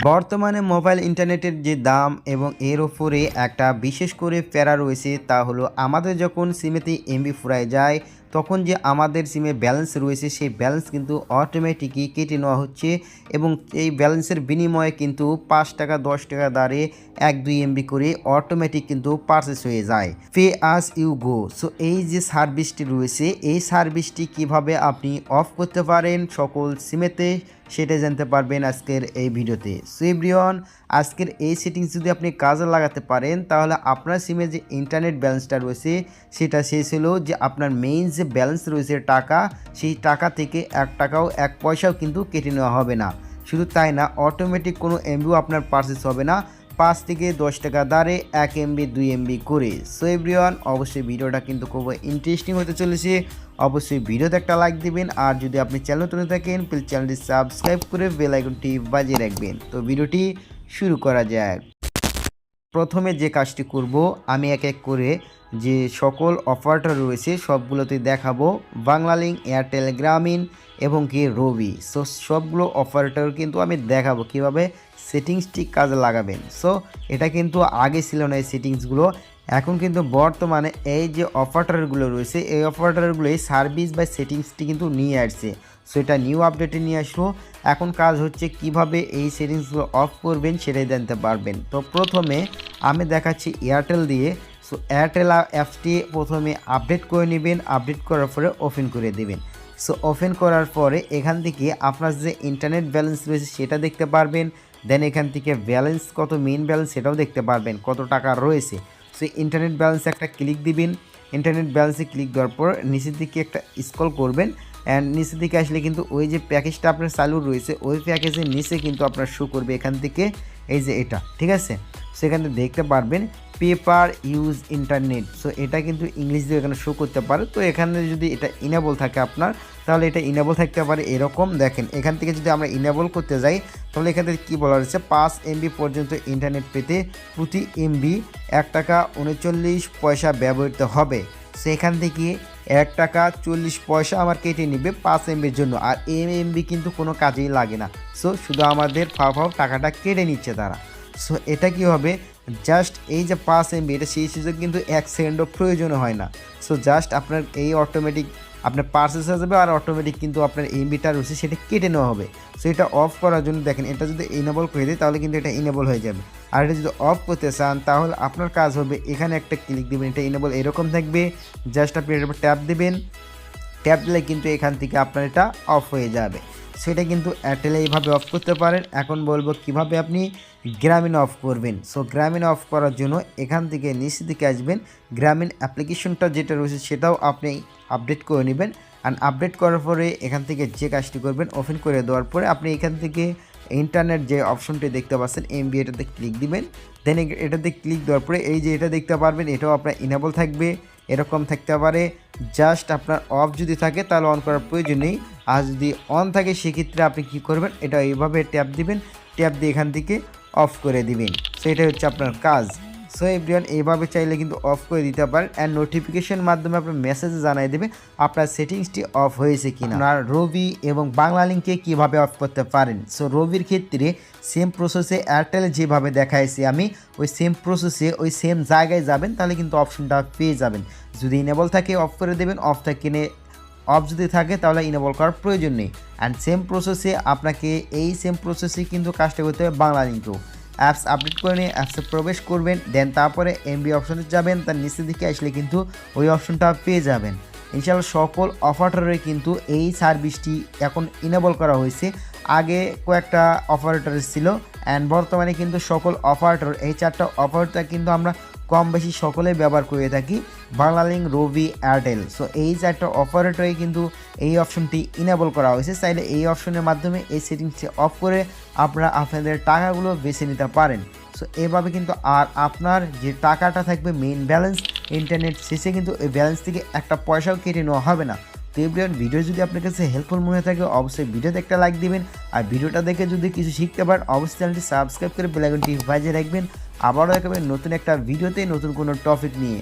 বর্তমানে মোবাইল ইন্টারনেটের যে দাম এবং এর ওপরে একটা বিশেষ করে প্যারা রয়েছে তা হলো আমাদের যখন সিমেতে এমবি ফুরায় যায় তখন যে আমাদের সিমে ব্যালেন্স রয়েছে, সেই ব্যালেন্স কিন্তু অটোমেটিকই কেটে নেওয়া হচ্ছে এবং এই ব্যালেন্সের বিনিময়ে কিন্তু পাঁচ টাকা, দশ টাকা দাঁড়ে এক, দুই এমবি করে অটোমেটিক কিন্তু পারচেস হয়ে যায়। Pay as you go so এই যে সার্ভিসটি রয়েছে, এই সার্ভিসটি কীভাবে আপনি অফ করতে পারেন সকল সিমেতে সেটা জানতে পারবেন আজকের এই ভিডিওতে। সো এভরিওয়ান আজকের এই সেটিংস যদি আপনি কাজে লাগাতে পারেন, তাহলে আপনার সিমে যে ইন্টারনেট ব্যালেন্সটা রয়েছে, সেটা শেষ হলো যে আপনার মেইন ব্যালেন্স রয়েছে টাকা, সেই টাকা থেকে এক টাকাও, এক পয়সাও কিন্তু কেটে নেওয়া হবে না। শুধু তাই না অটোমেটিক কোনো এমবিও আপনার পারচেস হবে না। পাঁচ থেকে দশ টাকা দাঁড়ে এক এমবি দুই এমবি করে। সো এভরিওয়ান অবশ্যই ভিডিওটা কিন্তু খুব ইন্টারেস্টিং হতে চলেছে। অবশ্যই ভিডিওতে একটা লাইক দিবেন। আর যদি আপনি চ্যানেল তুলে থাকেন প্লিজ চ্যানেলটি সাবস্ক্রাইব করে বেল আইকনটি বাজিয়ে রাখবেন। তো ভিডিওটি শুরু করা যাক। প্রথমে যে কাজটি করব, আমি এক এক করে যে সকল অফারটা রয়েছে সবগুলোতে দেখাবো। বাংলালিং এয়ারটেল, গ্রামীণ এবং কি রবি। সো সবগুলো অফারটার কিন্তু আমি দেখাবো কীভাবে সেটিংসটি কাজে লাগাবেন। সো এটা কিন্তু আগে ছিল না এই সেটিংসগুলো। এখন কিন্তু বর্তমানে এই যে অফারটারগুলো রয়েছে, এই অফারটারগুলো এই সার্ভিস বা সেটিংসটি কিন্তু নিয়ে আসছে। সো এটা নিউ আপডেটে নিয়ে আসলো। এখন কাজ হচ্ছে কীভাবে এই সেটিংসগুলো অফ করবেন সেটাই জানতে পারবেন। তো প্রথমে আমি দেখাচ্ছি এয়ারটেল দিয়ে। সো এয়ারটেল অ্যাপসটি প্রথমে আপডেট করে নেবেন। আপডেট করার পরে ওপেন করে দেবেন। সো ওপেন করার পরে এখান থেকে আপনার যে ইন্টারনেট ব্যালেন্স রয়েছে সেটা দেখতে পারবেন। দেন এখান থেকে ব্যালেন্স কত মেইন ব্যালেন্স সেটাও দেখতে পারবেন। কত টাকা রয়েছে। সো ইন্টারনেট ব্যালেন্সে একটা ক্লিক দিবেন। ইন্টারনেট ব্যালেন্সে ক্লিক দেওয়ার পর নিচের দিকে একটা স্কল করবেন অ্যান্ড নিচের দিকে আসলে কিন্তু ওই যে প্যাকেজটা আপনার চালু রয়েছে, ওই প্যাকেজের নিচে কিন্তু আপনার শো করবে এখান থেকে। এই যে এটা, ঠিক আছে? সেখানে দেখতে পারবেন পেপার ইউজ ইন্টারনেট। সো এটা কিন্তু ইংলিশ দিয়ে এখানে শো করতে পারে। তো এখানে যদি এটা ইনেবল থাকে আপনার, তাহলে এটা ইনেবল থাকতে পারে এরকম। দেখেন, এখান থেকে যদি আমরা ইনেবল করতে যাই, তাহলে এখান থেকে কী বলা হয়েছে? পাঁচ এমবি পর্যন্ত ইন্টারনেট পেতে প্রতি এমবি এক টাকা উনচল্লিশ পয়সা ব্যবহৃত হবে। সো সেখান থেকে এক টাকা চল্লিশ পয়সা আমার কেটে নেবে পাঁচ এমবির জন্য। আর এম এমবি কিন্তু কোনো কাজেই লাগে না। সো শুধু আমাদের ফাও ফাও টাকাটা কেটে নিচ্ছে তারা। সো এটা কি হবে? জাস্ট এই যে পাঁচ এমবি এটা সেই সুযোগ কিন্তু এক সেকেন্ডও প্রয়োজন হয় না। সো জাস্ট আপনার এই অটোমেটিক আপনার পার্সেস যাবে আর অটোমেটিক কিন্তু আপনার এমবিটা রয়েছে সেটা কেটে নেওয়া হবে। সো এটা অফ করার জন্য দেখেন, এটা যদি ইনেবল করে দিই তাহলে কিন্তু এটা ইনেবল হয়ে যাবে। আর এটা যদি অফ করতে চান তাহলে আপনার কাজ হবে, এখানে একটা ক্লিক দেবেন, এটা ইনেবল এরকম থাকবে। জাস্ট আপনি এটার উপর ট্যাপ দেবেন। ট্যাপ দিলে কিন্তু এখান থেকে আপনার এটা অফ হয়ে যাবে। সেটা কিন্তু এয়ারটেলে এইভাবে অফ করতে পারেন। এখন বলব কীভাবে আপনি গ্রামীণ অফ করবেন। সো গ্রামীণ অফ করার জন্য এখান থেকে নিচের দিকে আসবেন। গ্রামীণ অ্যাপ্লিকেশনটা যেটা রয়েছে সেটাও আপনি আপডেট করে নেবেন। অ্যান্ড আপডেট করার পরে এখান থেকে যে কাজটি করবেন ওপেন করে দেওয়ার পরে আপনি এখান থেকে ইন্টারনেট যে অপশনটি দেখতে পাচ্ছেন এমবি এটাতে ক্লিক দিবেন। দেন এটাতে ক্লিক দেওয়ার পরে এই যে এটা দেখতে পারবেন, এটাও আপনার ইনেবল থাকবে। এরকম থাকতে পারে। জাস্ট আপনার অফ যদি থাকে, তাহলে অন করার প্রয়োজন নেই। আর যদি অন থাকে, সেক্ষেত্রে আপনি কি করবেন, এটা এইভাবে ট্যাপ দিবেন। ট্যাপ দিয়ে এখান থেকে অফ করে দিবেন। সেটা হচ্ছে আপনার কাজ। সো এভরিওয়ান এইভাবে চাইলে কিন্তু অফ করে দিতে পারেন অ্যান্ড নোটিফিকেশন মাধ্যমে আপনার মেসেজ জানাই দেবে আপনার সেটিংসটি অফ হয়েছে কিনা। আপনার রবি এবং বাংলা লিঙ্কে কীভাবে অফ করতে পারেন? সো রবির ক্ষেত্রে সেম প্রসেসে এয়ারটেল যেভাবে দেখাইছি আমি, ওই সেম প্রসেসে ওই সেম জায়গায় যাবেন, তাহলে কিন্তু অপশনটা পেয়ে যাবেন। যদি ইনেবল থাকে অফ করে দেবেন অফ থাকে অফ যদি থাকে, তাহলে ইনেবল করার প্রয়োজন নেই। অ্যান্ড সেম প্রসেসে আপনাকে এই সেম প্রসেসে কিন্তু কাজটা করতে হবে বাংলা লিঙ্কেও অ্যাপস আপডেট করে নিয়ে অ্যাপসে প্রবেশ করবেন, দেন তারপরে এমবি অপশনে যাবেন, তার নিচের দিকে আসলে কিন্তু ওই অপশনটা পেয়ে যাবেন। ইনশাল্লাহ সকল অপারেটরে কিন্তু এই সার্ভিসটি এখন ইনেবল করা হয়েছে। আগে কয়েকটা অপারেটর ছিল অ্যান্ড বর্তমানে কিন্তু সকল অপারেটর, এই চারটা অপারেটর কিন্তু আমরা কম বেশি সকলে ব্যবহার করে থাকি। বাংলালিংক, রবি, এয়ারটেল। সো এই যে চারটা অপারেটরে কিন্তু এই অপশনটি ইনেবল করা হয়েছে। চাইলে এই অপশনের মাধ্যমে এই সেটিংসটি অফ করে আপনারা আপনাদের টাকাগুলো বেছে নিতে পারেন। সো এভাবে কিন্তু আর আপনার যে টাকাটা থাকবে মেইন ব্যালেন্স ইন্টারনেট শেষে কিন্তু এই ব্যালেন্স থেকে একটা পয়সাও কেটে নেওয়া হবে না। তো এভরিওয়ান ভিডিও যদি আপনার কাছে হেল্পফুল মনে থাকে, অবশ্যই ভিডিওতে একটা লাইক দিবেন। আর ভিডিওটা দেখে যদি কিছু শিখতে পারেন, অবশ্যই চ্যানেলটি সাবস্ক্রাইব করে বেলাইকনটি বাজিয়ে রাখবেন। আবারও দেখাবেন নতুন একটা ভিডিওতে নতুন কোনো টপিক নিয়ে।